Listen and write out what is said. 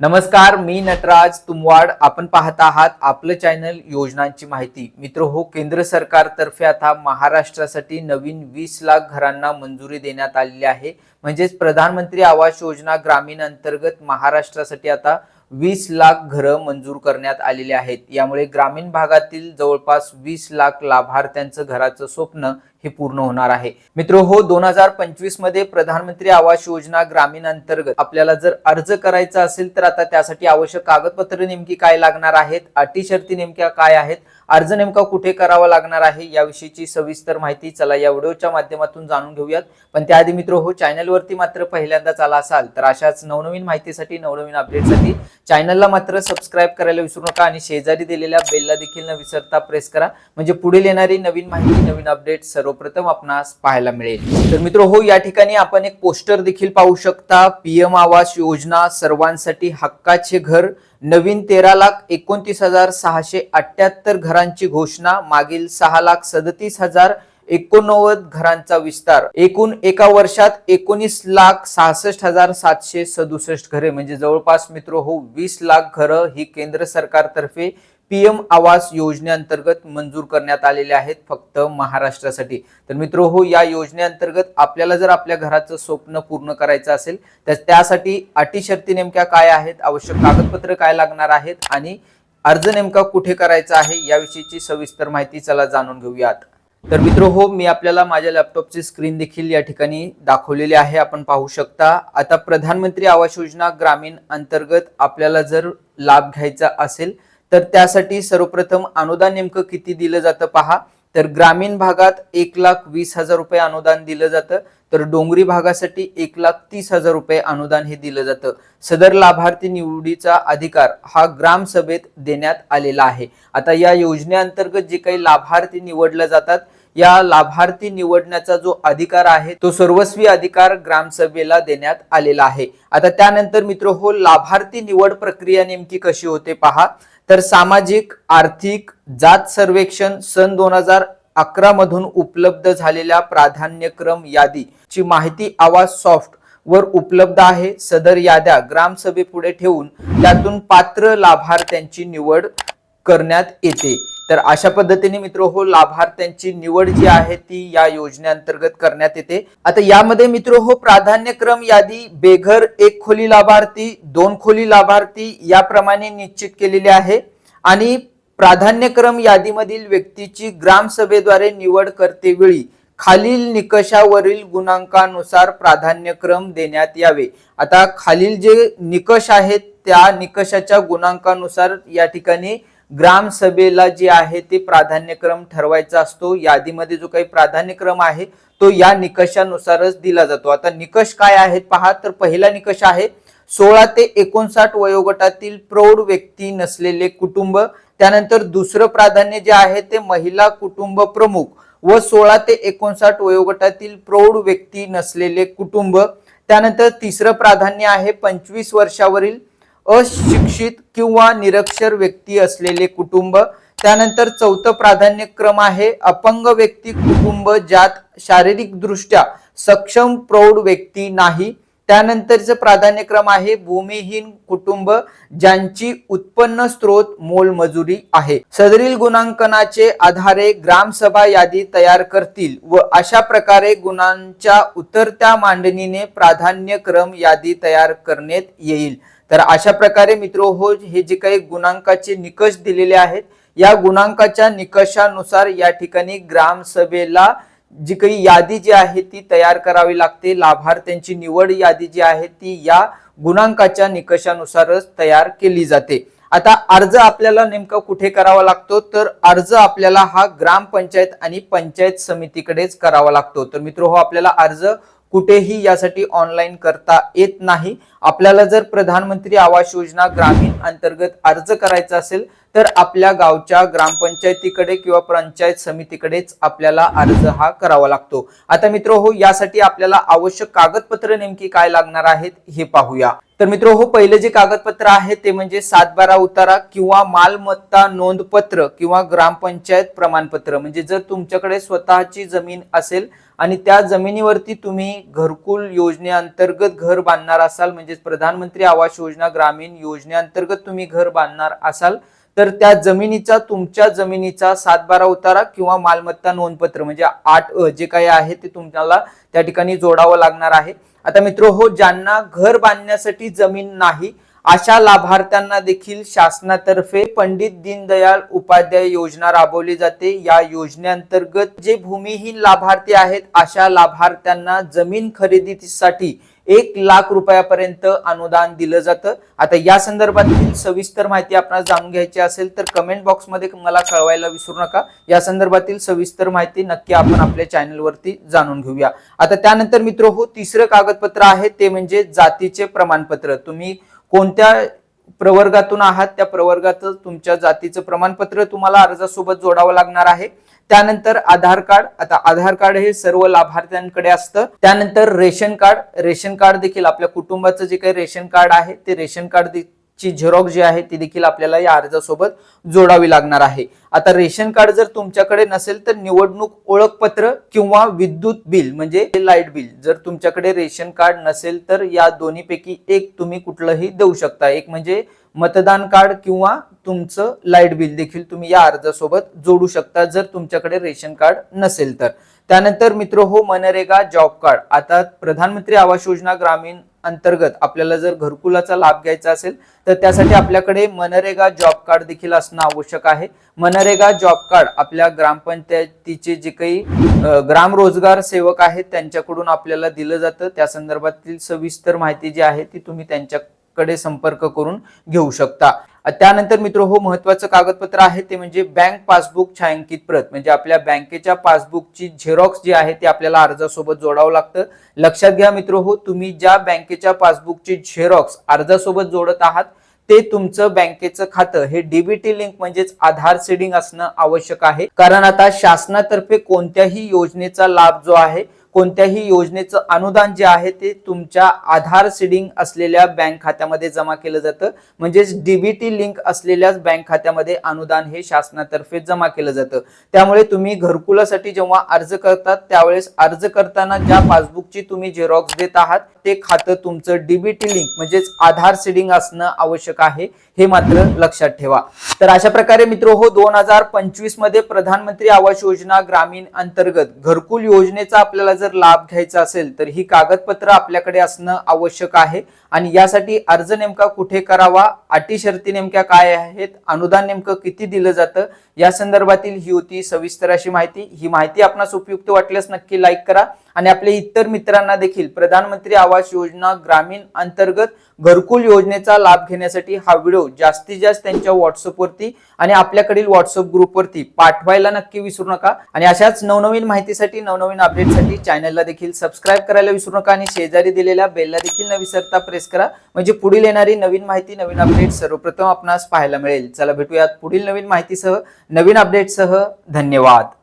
नमस्कार मी नटराज तुमवाड. आपण पाहत आहात आपलं चॅनल योजनांची माहिती. मित्र हो केंद्र सरकारतर्फे आता महाराष्ट्रासाठी नवीन वीस लाख घरांना मंजुरी देण्यात आलेली आहे. म्हणजेच प्रधानमंत्री आवास योजना ग्रामीण अंतर्गत महाराष्ट्रासाठी आता वीस लाख घरं मंजूर करण्यात आलेली आहेत. यामुळे ग्रामीण भागातील जवळपास वीस लाख लाभार्थ्यांचं घराचं स्वप्न हे पूर्ण होणार आहे. मित्र हो दोन हजार पंचवीसमध्ये प्रधानमंत्री आवास योजना ग्रामीण अंतर्गत आपल्याला जर अर्ज करायचा असेल तर आता त्यासाठी आवश्यक कागदपत्र नेमकी काय लागणार आहेत अटी शर्ती नेमक्या काय आहेत अर्ज नेमका कुठे करावा लागणार आहे याविषयीची सविस्तर माहिती चला या व्हिडिओच्या माध्यमातून जाणून घेऊयात. पण त्याआधी मित्र हो चॅनलवरती मात्र पहिल्यांदाच आला असाल तर अशाच नवनवीन माहितीसाठी नवनवीन अपडेटसाठी चॅनलला मात्र सबस्क्राईब करायला विसरू नका आणि शेजारी दिलेल्या बेलला देखील न विसरता प्रेस करा. म्हणजे पुढील येणारी नवीन माहिती नवीन अपडेट सर्वप्रथम आपणास पाहायला मिळेल. तर मित्र हो या ठिकाणी आपण एक पोस्टर देखील पाहू शकता. पीएम आवास योजना सर्वांसाठी हक्काचे घर. नवीन तेरा लाख एकोणतीस हजार सहाशे अठ्याहत्तर घरांची घोषणा. मागील सहा लाख सदतीस हजार एकोणनव्वद घरांचा विस्तार. एकूण एका वर्षात एकोणीस लाख सहासष्ट हजार सातशे सदुसष्ट घरे. म्हणजे जवळपास मित्र हो वीस लाख घरं ही केंद्र सरकारतर्फे पीएम आवास योजनेअंतर्गत मंजूर करण्यात आलेले आहेत फक्त महाराष्ट्रासाठी. तर मित्र हो या योजनेअंतर्गत आपल्याला जर आपल्या घराचं स्वप्न पूर्ण करायचं असेल तर त्यासाठी अटी शर्ती नेमक्या काय आहेत आवश्यक कागदपत्र काय लागणार आहेत आणि अर्ज नेमका कुठे करायचा आहे याविषयीची सविस्तर माहिती चला जाणून घेऊयात. तर मित्र हो मी आपल्याला माझ्या लॅपटॉपची स्क्रीन देखील या ठिकाणी दाखवलेली आहे. आपण पाहू शकता आता प्रधानमंत्री आवास योजना ग्रामीण अंतर्गत आपल्याला जर लाभ घ्यायचा असेल तर त्यासाठी सर्वप्रथम अनुदान नेमकं किती दिलं जातं पहा. तर ग्रामीण भागात एक लाख वीस हजार रुपये अनुदान दिलं जातं. तर डोंगरी भागासाठी एक लाख तीस हजार रुपये अनुदान हे दिलं जातं. सदर लाभार्थी निवडीचा अधिकार हा ग्रामसभेत देण्यात आलेला आहे. आता या योजनेअंतर्गत जे काही लाभार्थी निवडल्या जातात या लाभार्थी निवडण्याचा जो अधिकार आहे तो सर्वस्वी अधिकार ग्रामसभेला देण्यात आलेला आहे. आता त्यानंतर मित्र हो लाभार्थी निवड प्रक्रिया नेमकी कशी होते पहा. तर सामाजिक आर्थिक जात सर्वेक्षण सन दोन हजार अकरा मधून उपलब्ध झालेल्या प्राधान्यक्रम यादीची माहिती आवाज सॉफ्ट वर उपलब्ध आहे. सदर याद्या ग्रामसभेपुढे ठेवून त्यातून पात्र लाभार्थ्यांची निवड करण्यात येते. तर अशा पद्धतीने मित्र हो लाभार्थ्यांची निवड जी आहे ती या योजनेअंतर्गत करण्यात येते. आता यामध्ये मित्र हो प्राधान्यक्रम यादी बेघर एक खोली लाभार्थी दोन खोली लाभार्थी याप्रमाणे निश्चित केलेली आहे. आणि प्राधान्यक्रम यादीमधील व्यक्तीची ग्रामसभेद्वारे निवड करते वेळी खालील निकषावरील गुणांकानुसार प्राधान्यक्रम देण्यात यावे. आता खालील जे निकष आहेत त्या निकषाच्या गुणांकानुसार या ठिकाणी ग्रामसभेला जे आहे ते प्राधान्यक्रम ठरवायचा असतो. यादीमध्ये जो काही प्राधान्यक्रम आहे तो या निकषानुसारच दिला जातो. आता निकष काय आहेत पहा तर पहिला निकष आहे सोळा ते एकोणसाठ वयोगटातील प्रौढ व्यक्ती नसलेले कुटुंब. त्यानंतर दुसरं प्राधान्य जे आहे ते महिला कुटुंब प्रमुख व सोळा ते एकोणसाठ वयोगटातील प्रौढ व्यक्ती नसलेले कुटुंब. त्यानंतर तिसरं प्राधान्य आहे पंचवीस वर्षावरील अशिक्षित किंवा निरक्षर व्यक्ती असलेले कुटुंब त्यानंतर चौथं प्राधान्यक्रम आहे अपंग व्यक्ती कुटुंब ज्यात शारीरिक दृष्ट्या सक्षम प्रौढ व्यक्ती नाही. त्यानंतरचं प्राधान्यक्रम आहे भूमिहीन कुटुंब ज्यांची उत्पन्न स्रोत मोलमजुरी आहे. सदरील गुणांकनाचे आधारे ग्रामसभा यादी तयार करतील व अशा प्रकारे गुणांच्या उतरत्या मांडणीने प्राधान्यक्रम यादी तयार करण्यात येईल. तर अशा प्रकारे मित्र हो हे जे काही गुणांकाचे निकष दिलेले आहेत या गुणांकाच्या निकषानुसार या ठिकाणी ग्रामसभेला जी काही यादी जी आहे ती तयार करावी लागते. लाभार्थ्यांची निवड यादी जी आहे ती या गुणांकाच्या निकषानुसारच तयार केली जाते. आता अर्ज आपल्याला नेमका कुठे करावा लागतो? तर अर्ज आपल्याला हा ग्रामपंचायत आणि पंचायत समितीकडेच करावा लागतो. तर मित्र हो आपल्याला अर्ज कुठेही यासाठी ऑनलाईन करता येत नाही. आपल्याला जर प्रधानमंत्री आवास योजना ग्रामीण अंतर्गत अर्ज करायचा असेल तर आपल्या गावच्या ग्रामपंचायतीकडे किंवा पंचायत समितीकडेच आपल्याला अर्ज हा करावा लागतो. आता मित्र हो यासाठी आपल्याला आवश्यक कागदपत्र नेमकी काय लागणार आहेत हे पाहूया. तर मित्र हो पहिले जे कागदपत्र आहे ते म्हणजे सातबारा उतारा किंवा मालमत्ता नोंदपत्र किंवा ग्रामपंचायत प्रमाणपत्र. म्हणजे जर तुमच्याकडे स्वतःची जमीन असेल आणि त्या जमिनीवरती तुम्ही घरकुल योजनेअंतर्गत घर बांधणार असाल म्हणजे प्रधानमंत्री आवास योजना ग्रामीण योजनेअंतर्गत तुम्ही घर बांधणार असाल तर त्या जमिनीचा तुमच्या जमिनीचा सातबारा उतारा किंवा मालमत्ता नोंदपत्र म्हणजे आठ जे काही आहे ते तुम्हाला त्या ठिकाणी जोडावं लागणार आहे. आता मित्र हो ज्यांना घर बांधण्यासाठी जमीन नाही अशा लाभार्थ्यांना देखील शासनातर्फे पंडित दीनदयाळ उपाध्याय योजना राबवली जाते. या योजनेअंतर्गत जे भूमिहीन लाभार्थी आहेत अशा लाभार्थ्यांना जमीन खरेदीसाठी एक लाख रुपयापर्यंत अनुदान दिलं जातं. आता या संदर्भातील सविस्तर माहिती आपणास जाणून घ्यायची असेल तर कमेंट बॉक्समध्ये मला कळवायला विसरू नका. या संदर्भातील सविस्तर माहिती नक्की आपण आपल्या चॅनलवरती जाणून घेऊया. आता त्यानंतर मित्र हो तिसरं कागदपत्र आहे ते म्हणजे जातीचे प्रमाणपत्र. तुम्ही कोणत्या प्रवर्गातून आहात? त्या प्रवर्गात तुमच्या जातीचं प्रमाणपत्र तुम्हाला अर्जासोबत जोडावं लागणार आहे. त्यानंतर आधार कार्ड आता आधार कार्ड हे सर्व लाभार्थ्यांकडे असतं. त्यानंतर रेशन कार्ड रेशन कार्ड देखील आपल्या कुटुंबाचं जे काही रेशन कार्ड आहे ते रेशन कार्ड ची झेरॉक्स जी आहे ती देखील आपल्याला या अर्जासोबत जोडावी लागणार आहे. आता रेशन कार्ड जर तुमच्याकडे नसेल तर निवडणूक ओळखपत्र किंवा विद्युत बिल म्हणजे लाइट बिल जर तुमच्याकडे रेशन कार्ड नसेल तर या दोन्हीपैकी एक तुम्ही कुठलंही देऊ शकता. एक म्हणजे मतदान कार्ड किंवा तुमचं लाइट बिल देखील तुम्ही या अर्जासोबत जोडू शकता जर तुमच्याकडे रेशन कार्ड नसेल तर. त्यानंतर मित्र हो मनरेगा जॉब कार्ड. आता प्रधानमंत्री आवास योजना ग्रामीण अंतर्गत आपल्याला जर घरकुलाचा लाभ घ्यायचा असेल तर त्यासाठी आपल्याकडे मनरेगा जॉब कार्ड देखील असणं आवश्यक आहे. मनरेगा जॉब कार्ड आपल्या ग्रामपंचायतीचे जे काही ग्राम रोजगार सेवक आहेत त्यांच्याकडून आपल्याला दिलं जातं. त्या संदर्भातील सविस्तर माहिती जी आहे ती तुम्ही त्यांच्याकडे संपर्क करून घेऊ शकता. त्यानंतर मित्र हो महत्वाचं कागदपत्र आहे ते म्हणजे बँक पासबुक छायांकित प्रत. म्हणजे आपल्या बँकेच्या पासबुकची झेरॉक्स जी आहे ती आपल्याला अर्जासोबत जोडावं लागतं. लक्षात घ्या मित्र हो तुम्ही ज्या बँकेच्या पासबुकची झेरॉक्स अर्जासोबत जोडत आहात ते तुमचं बँकेचं खातं. हे डीबीटी लिंक म्हणजेच आधार सीडिंग असणं आवश्यक आहे. कारण आता शासनातर्फे कोणत्याही योजनेचा लाभ जो आहे कोणत्याही योजनेचं अनुदान जे आहे ते तुमच्या आधार सीडिंग असलेल्या बँक खात्यामध्ये जमा केलं जातं. म्हणजेच डीबीटी लिंक असलेल्याच बँक खात्यामध्ये अनुदान हे शासनातर्फे जमा केलं जातं. त्यामुळे तुम्ही घरकुलासाठी जेव्हा अर्ज करतात त्यावेळेस अर्ज करताना ज्या पासबुकची तुम्ही झेरॉक्स देत आहात ते खातं तुमचं डीबीटी लिंक म्हणजेच आधार सीडिंग असणं आवश्यक आहे. हे मात्र लक्षात ठेवा. तर अशा प्रकारे मित्र हो दोन हजार पंचवीसमध्ये प्रधानमंत्री आवास योजना ग्रामीण अंतर्गत घरकुल योजनेचा आपल्याला जर लाभ घ्यायचा असेल तर ही कागदपत्र आपल्याकडे असणं आवश्यक आहे. आणि यासाठी अर्ज नेमका कुठे करावा अटी शर्ती नेमक्या काय आहेत अनुदान नेमकं किती दिलं जातं या संदर्भातील ही होती सविस्तर अशी माहिती. ही माहिती आपणास उपयुक्त वाटल्यास नक्की लाईक करा. आणि आपल्या इतर मित्रांना देखील प्रधानमंत्री आवास योजना ग्रामीण अंतर्गत घरकुल योजनेचा लाभ घेण्यासाठी हा व्हिडिओ जास्तीत जास्त त्यांच्या व्हॉट्सअपवरती आणि आपल्याकडील व्हॉट्सअप ग्रुपवरती पाठवायला नक्की विसरू नका. आणि अशाच नवनवीन माहितीसाठी नवनवीन अपडेटसाठी चॅनलला देखील सबस्क्राईब करायला विसरू नका आणि शेजारी दिलेल्या बेलला देखील न विसरता प्रेस करा. म्हणजे पुढील येणारी नवीन माहिती नवीन अपडेट सर्वप्रथम आपणास पाहायला मिळेल. चला भेटूयात पुढील नवीन माहितीसह. नवीन अपडेटसह धन्यवाद.